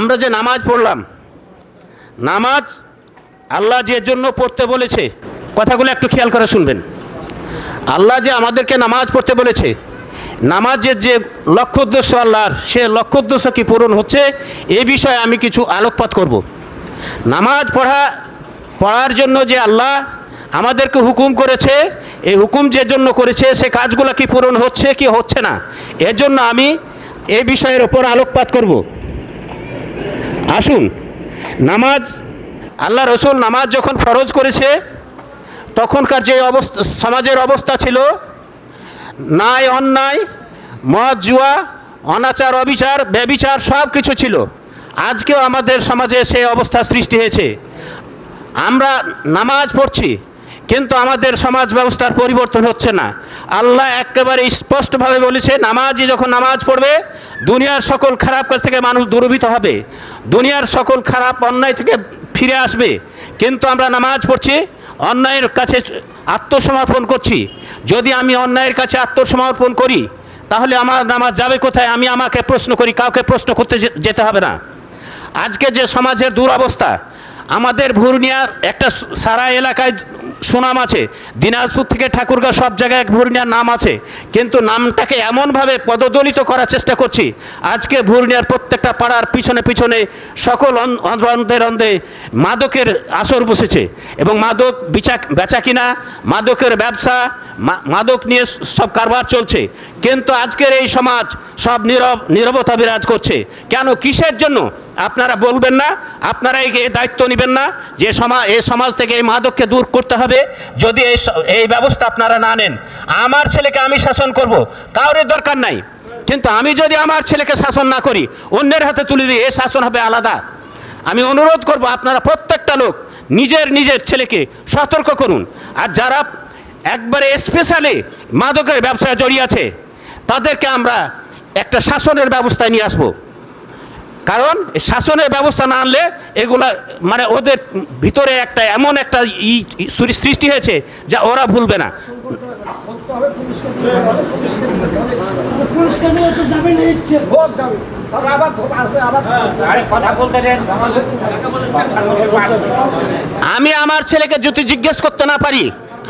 আমরা যে নামাজ পড়লাম, নামাজ আল্লাহ যে জন্য পড়তে বলেছে, কথাগুলো একটু খেয়াল করে শুনবেন। আল্লাহ যে আমাদেরকে নামাজ পড়তে বলেছে, নামাজের যে লক্ষ্য উদ্দেশ্য আল্লাহর, সে লক্ষ্য উদ্দেশ্য কি পূরণ হচ্ছে, এ বিষয়ে আমি কিছু আলোকপাত করব। নামাজ পড়া, পড়ার জন্য যে আল্লাহ আমাদেরকে হুকুম করেছে, এই হুকুম যে জন্য করেছে, সে কাজগুলো কি পূরণ হচ্ছে কি হচ্ছে না, এর জন্য আমি এই বিষয়ের ওপর আলোকপাত করব। আসুন। নামাজ, আল্লাহ রসুল নামাজ যখন ফরজ করেছে, তখনকার যে অবস্থা, সমাজের অবস্থা ছিল, ন্যায়, অন্যায়, মদ, জুয়া, অনাচার, অবিচার, ব্যবিচার সব কিছু ছিল। আজকেও আমাদের সমাজে সে অবস্থা সৃষ্টি হয়েছে। আমরা নামাজ পড়ছি। কিন্তু আমাদের সমাজ ব্যবস্থার পরিবর্তন হচ্ছে না। আল্লাহ একেবারে স্পষ্টভাবে বলেছে নামাজই যখন নামাজ পড়বে, দুনিয়ার সকল খারাপ কাজ থেকে মানুষ দূরভীত হবে। দুনিয়ার সকল খারাপ অন্যায় থেকে ফিরে আসবে। কিন্তু আমরা নামাজ পড়ছি, অন্যায়ের কাছে আত্মসমর্পণ করছি। যদি আমি অন্যায়ের কাছে আত্মসমর্পণ করি, তাহলে আমার নামাজ যাবে কোথায়? আমি আমাকে প্রশ্ন করি, কাউকে প্রশ্ন করতে যেতে হবে না। আজকে যে সমাজের দুরবস্থা, আমাদের ভুরনিয়ার একটা সারা এলাকায় সুনাম আছে। দিনাজপুর থেকে ঠাকুরগাঁ সব জায়গায় ভুরনিয়ার নাম আছে। কিন্তু নামটাকে এমনভাবে পদদলিত করার চেষ্টা করছি, আজকে ভুরনিয়ার প্রত্যেকটা পাড়ার পিছনে পিছনে সকল অন- অন- অন্ধে অন্ধে মাদকের আসর বসেছে। এবং মাদক বিচা বেচা কিনা, মাদকের ব্যবসা মাদক নিয়ে সব কারবার চলছে। কিন্তু আজকের এই সমাজ সব নীরব নীরবতা বিরাজ করছে। কেন? কিসের জন্য? আপনারা বলবেন না, আপনারা এই দায়িত্ব নেবেন না, যে সমাজ এই সমাজ থেকে এই মাদককে দূর করতে হবে, যদি এই এই ব্যবস্থা আপনারা না নেন, আমার ছেলেকে আমি শাসন করব কাউরের দরকার নাই। কিন্তু আমি যদি আমার ছেলেকে শাসন না করি, অন্যের হাতে তুলে দিই এই শাসন হবে আলাদা। আমি অনুরোধ করব আপনারা প্রত্যেকটা লোক নিজের নিজের ছেলেকে সতর্ক করুন। আর যারা একবারে স্পেশালি মাদকের ব্যবসায় জড়িয়ে আছে, তাদেরকে আমরা একটা শাসনের ব্যবস্থায় নিয়ে আসব। কারণ শাসনের ব্যবস্থা না আনলে এগুলা মানে ওদের ভিতরে একটা এমন একটা ই সৃষ্টি হয়েছে যা ওরা ভুলবে না। আমি আমার ছেলেকে যদি জিজ্ঞেস করতে না পারি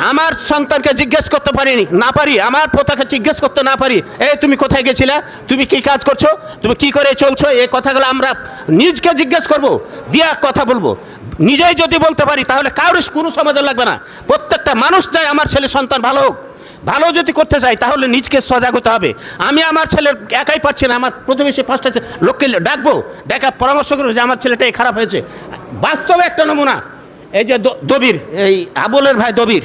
আমার সন্তানকে জিজ্ঞেস করতে পারি না পারি, আমার পোতাকে জিজ্ঞেস করতে না পারি। এই তুমি কোথায় গেছিলে? তুমি কি কাজ করছ? তুমি কি করে চলছো? এই কথাগুলো আমরা নিজকে জিজ্ঞেস করব, দিয়া কথা বলব। নিজেই যদি বলতে পারি, তাহলে কারোর কোনো সমাধান লাগবে না। প্রত্যেকটা মানুষ চায় আমার ছেলে সন্তান ভালো হোক। ভালো যদি করতে চাই তাহলে নিজকে সজাগ হতে হবে। আমি আমার ছেলের একাই পাচ্ছি না, আমার প্রতিবেশী পাঁচটা লোককে ডাকবো, ডাকা পরামর্শ করব যে আমার ছেলেটাই খারাপ হয়েছে। বাস্তবে একটা নমুনা, এই যে দবির, এই আবুলের ভাই দবির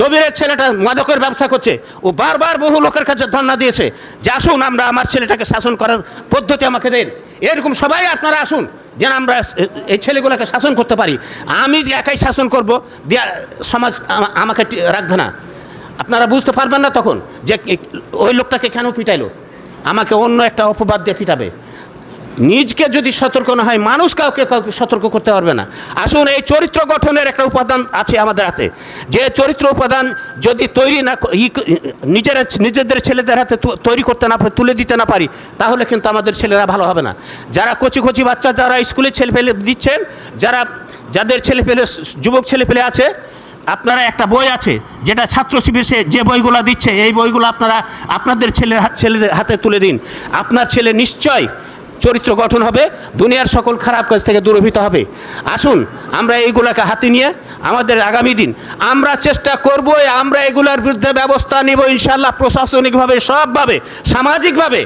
দবিরের ছেলেটা মাদকের ব্যবসা করছে। ও বারবার বহু লোকের কাছে ধর্ণা দিয়েছে, যে আসুন আমরা আমার ছেলেটাকে শাসন করার পদ্ধতি আমাকে দেন। এরকম সবাই আপনারা আসুন, যেন আমরা এই ছেলেগুলোকে শাসন করতে পারি। আমি যে একাই শাসন করব, দিয়া সমাজ আমাকে রাখবে না। আপনারা বুঝতে পারবেন না তখন যে ওই লোকটাকে কেন পিটাইলো? আমাকে অন্য একটা অপবাদ দিয়ে পিটাবে। নিজকে যদি সতর্ক না হয়, মানুষ কাউকে কাউকে সতর্ক করতে পারবে না। আসুন, এই চরিত্র গঠনের একটা উপাদান আছে আমাদের হাতে। যে চরিত্র উপাদান যদি তৈরি না নিজেরা, নিজেদের ছেলেদের হাতে তৈরি করতে না তুলে দিতে না পারি, তাহলে কিন্তু আমাদের ছেলেরা ভালো হবে না। যারা কচি কচি বাচ্চা, যারা স্কুলে ছেলে ফেলে দিচ্ছেন, যারা, যাদের ছেলে ফেলে, যুবক ছেলে ফেলে আছে, আপনারা একটা বই আছে, যেটা ছাত্র শিবিরে যে বইগুলো দিচ্ছে, এই বইগুলো আপনারা আপনাদের ছেলে, ছেলেদের হাতে তুলে দিন। আপনার ছেলে নিশ্চয় চরিত্র গঠন হবে, দুনিয়ার সকল খারাপ কাজ থেকে দূরভূত হবে। আসুন, আমরা এইগুলাকে হাতে নিয়ে আমাদের আগামী দিন আমরা চেষ্টা করব আমরা এগুলোর বিরুদ্ধে ব্যবস্থা নিব ইনশাল্লাহ প্রশাসনিকভাবে, সবভাবে, সামাজিকভাবে।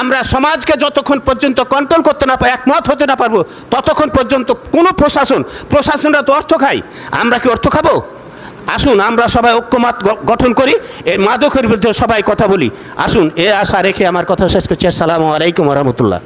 আমরা সমাজকে যতক্ষণ পর্যন্ত কন্ট্রোল করতে না পারি একমত হতে না পারব, ততক্ষণ পর্যন্ত কোনো প্রশাসন, প্রশাসনরা তো অর্থ খায়, আমরা কি অর্থ খাব? আসুন, আমরা সবাই ঐক্যমত গঠন করি, এই মাদকের বিরুদ্ধে সবাই কথা বলি। আসুন, এ আশা রেখে আমার কথা শেষ করছি। আসসালামু আলাইকুম রহমতুল্লাহ।